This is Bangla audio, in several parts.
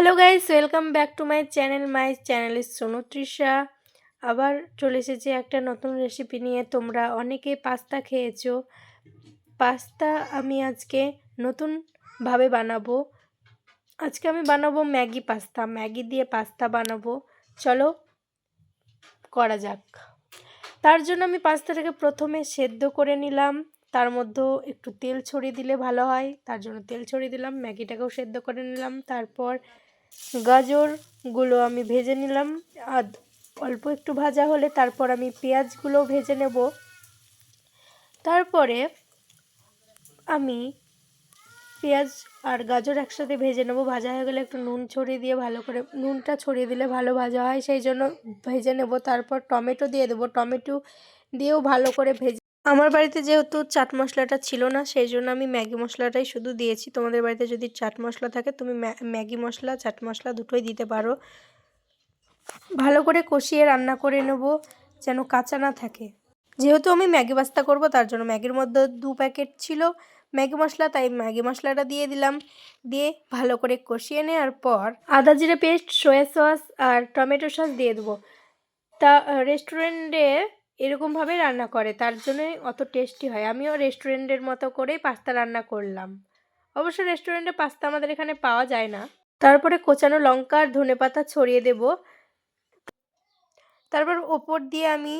Hello guys welcome back to my channel my channel is Sonu Trisha আবার চলে এসেছি একটা নতুন রেসিপি নিয়ে। তোমরা অনেকে পাস্তা খেয়েছো। পাস্তা আমি আজকে নতুনভাবে বানাবো। আজকে আমি বানাবো ম্যাগি পাস্তা ম্যাগি দিয়ে পাস্তা বানাবো। চলো, করা যাক। তার জন্য আমি পাস্তাটাকে প্রথমে সেদ্ধ করে নিলাম। তার মধ্যেও একটু তেল ছড়িয়ে দিলে ভালো হয়। তার জন্য তেল ছড়িয়ে দিলাম। ম্যাগিটাকেও সেদ্ধ করে নিলাম। তারপর গাজরগুলো আমি ভেজে নিলাম। আর অল্প একটু ভাজা হলে তারপর আমি পেঁয়াজগুলো ভেজে নেব। তারপরে আমি পেঁয়াজ আর গাজর একসাথে ভেজে নেব। ভাজা হয়ে গেলে একটু নুন ছড়িয়ে দিয়ে ভালো করে, নুনটা ছড়িয়ে দিলে ভালো ভাজা হয়, সেই জন্য ভেজে নেব। তারপর টমেটো দিয়ে দেবো। টমেটো দিয়েও ভালো করে ভেজে আমার বাড়িতে যেহেতু চাট মশলাটা ছিল না সেই জন্য আমি ম্যাগি মশলাটাই শুধু দিয়েছি। তোমাদের বাড়িতে যদি চাট মশলা থাকে, তুমি ম্যাগি মশলা, চাট মশলা দুটোই দিতে পারো। ভালো করে কষিয়ে রান্না করে নেব যেন কাঁচা না থাকে। যেহেতু আমি ম্যাগি পাস্তা করব, তার জন্য ম্যাগির মধ্যে দু প্যাকেট ছিল ম্যাগি মশলা, তাই ম্যাগি মশলাটা দিয়ে দিলাম। দিয়ে ভালো করে কষিয়ে নেওয়ার পর আদা জিরে পেস্ট, সয়া সস আর টমেটো সস দিয়ে দেবো। তা রেস্টুরেন্টে এরকমভাবে রান্না করে, তার জন্যই অত টেস্টি হয়। আমিও রেস্টুরেন্টের মতো করেই পাস্তা রান্না করলাম। অবশ্য রেস্টুরেন্টে পাস্তা আমাদের এখানে পাওয়া যায় না। তারপরে কোচানো লঙ্কা আর ধনে পাতা ছড়িয়ে দেব। তারপর ওপর দিয়ে আমি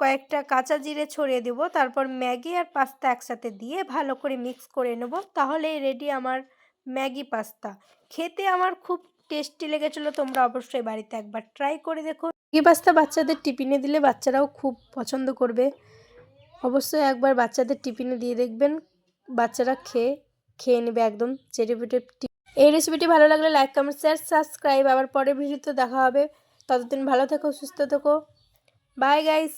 কয়েকটা কাঁচা জিরে ছড়িয়ে দেব। তারপর ম্যাগি আর পাস্তা একসাথে দিয়ে ভালো করে মিক্স করে নেব। তাহলেই রেডি আমার ম্যাগি পাস্তা খেতে আমার খুব টেস্টি লেগেছিলো, তোমরা অবশ্যই বাড়িতে একবার ট্রাই করে দেখো। ম্যাগি পাস্তা বাচ্চাদের টিফিনে দিলে বাচ্চারাও খুব পছন্দ করবে। অবশ্যই একবার বাচ্চাদের টিফিনে দিয়ে দেখবেন। বাচ্চারা খেয়ে খেয়ে নেবে একদম চেটে পুটে এই রেসিপিটি ভালো লাগলে লাইক কমেন্ট শেয়ার সাবস্ক্রাইব আবার পরের ভিডিওতে দেখা হবে। ততদিন ভালো থেকো, সুস্থ থেকো। Bye guys